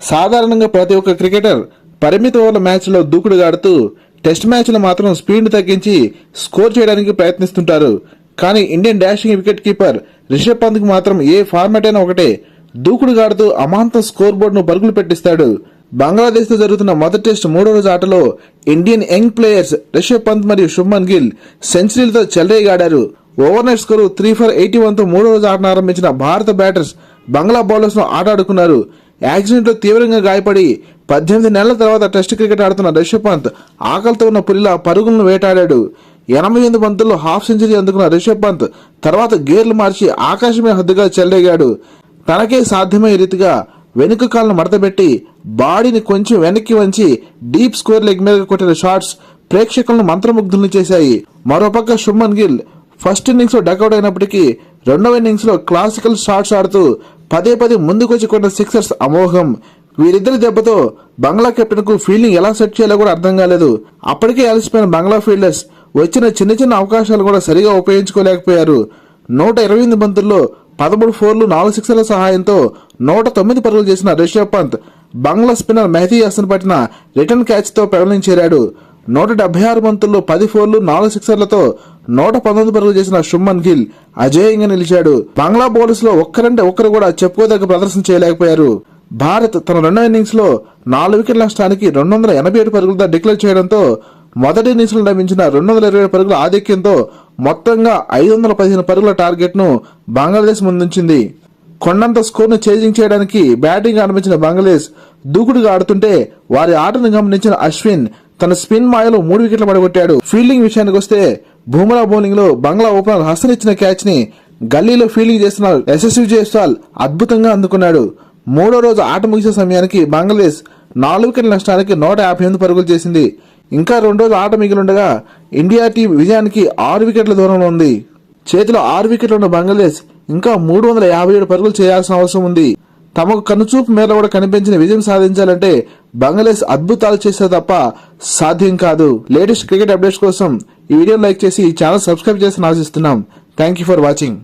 సాధారణంగా ప్రతి ఒక్క క్రికెటర్ పరిమిత ఓవర్ల మ్యాచ్లో దూకుడుగాడుతూ టెస్ట్ మ్యాచ్లో మాత్రం స్పీడ్ తగ్గించి స్కోర్ చేయడానికి ప్రయత్నిస్తుంటారు. కానీ Indian dashing wicket keeper Rishabh పంత్కి మాత్రం ఏ ఫార్మాట్ అయినా ఒకటే. దూకుడుగాడుతూ అమాంతం స్కోర్ బోర్డును పరుగులు పెట్టిస్తాడు. బంగ్లాదేశ్తో జరుగుతున్న మొదటి టెస్ట్ మూడో రోజు ఆటలో Indian young players Rishabh Pant మరియు శుభ్మన్ గిల్ సెంచరీలతో చెలరేగాడారు overnight score three for eighty వన్తో మూడో రోజు ఆటను ఆరంభించిన భారత బ్యాటర్స్ బంగ్లా బౌలర్స్ను ఆటాడుకున్నారు యాక్సిడెంట్లో తీవ్రంగా గాయపడి పద్దెనిమిది నెలల తర్వాత టెస్ట్ క్రికెట్ ఆడుతున్న రిషబ్ పంత్ ఆకలితో ఉన్న పులిలా పరుగులను వేటాడాడు. ఎనభై ఎనిమిది బంతుల్లో హాఫ్ సెంచరీ అందుకున్న రిషబ్ పంత్ తర్వాత గేర్లు మార్చి ఆకాశమే హద్దుగా చెలరేగాడు. తనకే సాధ్యమయ్యే రీతిగా వెనుక కాళ్ళను మడతపెట్టి బాడీని కొంచెం వెనక్కి వంచి డీప్ స్కోర్ లెగ్ మీద కొట్టిన షాట్స్ ప్రేక్షకులను మంత్రముగ్ధుల్ని చేశాయి. మరోపక్క శుభ్మన్ గిల్ ఫస్ట్ ఇన్నింగ్స్లో డకౌట్ అయినప్పటికీ రెండవ ఇన్నింగ్స్లో క్లాసికల్ షాట్స్ ఆడుతూ పదే పదే ముందుకొచ్చి కొట్టిన సిక్సర్స్ అమోఘం. వీరిద్దరి దెబ్బతో బంగ్లా కెప్టెన్కు ఫీల్డింగ్ ఎలా సెట్ చేయాలో కూడా అర్థం కాలేదు. అప్పటికే అలసిపోయిన బంగ్లా ఫీల్డర్స్ వచ్చిన చిన్న చిన్న అవకాశాలు కూడా సరిగా ఉపయోగించుకోలేకపోయారు. నూట ఇరవై ఎనిమిది బంతుల్లో పదమూడు ఫోర్లు నాలుగు సిక్సర్ల సహాయంతో నూట తొమ్మిది పరుగులు చేసిన రిషబ్ పంత్ బంగ్లా స్పిన్నర్ మెహదీ హసన్ పట్టిన రిటర్న్ క్యాచ్తో తో చేరాడు. నూట డెబ్బై ఆరు బంతుల్లో పది ఫోర్లు నాలుగు సిక్సర్లతో నూట పంతొమ్మిది పరుగులు చేసిన శుమ్మన్ గిల్ అజేయంగా నిలిచాడు. బంగ్లా బౌలర్స్లో ఒక్కరంటే ఒక్కరు కూడా చెప్పుకోదగ్గ ప్రదర్శన చేయలేకపోయారు. భారత్ తన రెండో ఇన్నింగ్స్లో నాలుగు వికెట్ల నష్టానికి రెండు వందల ఎనభై ఏడు పరుగులతో డిక్లేర్ చేయడంతో మొదటి ఇన్నింగ్స్లో లభించిన రెండు వందల ఇరవై పరుగుల ఆధిక్యంతో మొత్తంగా ఐదు వందల పదిహేను పరుగుల టార్గెట్ను బంగ్లాదేశ్ ముందుంచింది. కొండంత స్కోర్ను చేజింగ్ చేయడానికి బ్యాటింగ్ ఆరంభించిన బంగ్లాదేశ్ దూకుడుగా ఆడుతుంటే వారి ఆటను గమనించిన అశ్విన్ తన స్పిన్ మాయలో మూడు వికెట్లు పడగొట్టాడు. ఫీల్డింగ్ విషయానికి వస్తే బుమ్రా బౌలింగ్లో బంగ్లా ఓపెనర్ హసన్ ఇచ్చిన క్యాచ్ని గల్లీలో ఫీల్డింగ్ చేస్తున్న యశస్వి జైస్వాల్ అద్భుతంగా అందుకున్నాడు. మూడో రోజు ఆట ముగిసే సమయానికి బంగ్లాదేశ్ నాలుగు వికెట్ల నష్టానికి నూట యాభై ఎనిమిది పరుగులు చేసింది. ఇంకా రెండు రోజులు ఆట మిగిలిండగా ఇండియా టీం విజయానికి ఆరు వికెట్ల దూరంలో ఉంది. చేతిలో ఆరు వికెట్లు ఉన్న బంగ్లాదేశ్ ఇంకా మూడు వందల యాభై ఏడు పరుగులు చేయాల్సిన అవసరం ఉంది. తమకు కనుచూపు మేర కూడా కనిపించిన విజయం సాధించాలంటే బంగ్లాదేశ్ అద్భుతాలు చేస్తే తప్ప సాధ్యం కాదు. లేటెస్ట్ క్రికెట్ అప్డేట్స్ కోసం ఈ వీడియో లైక్ చేసి ఈ ఛానల్ సబ్స్క్రైబ్ చేసి ఆశిస్తున్నాం. Thank you for watching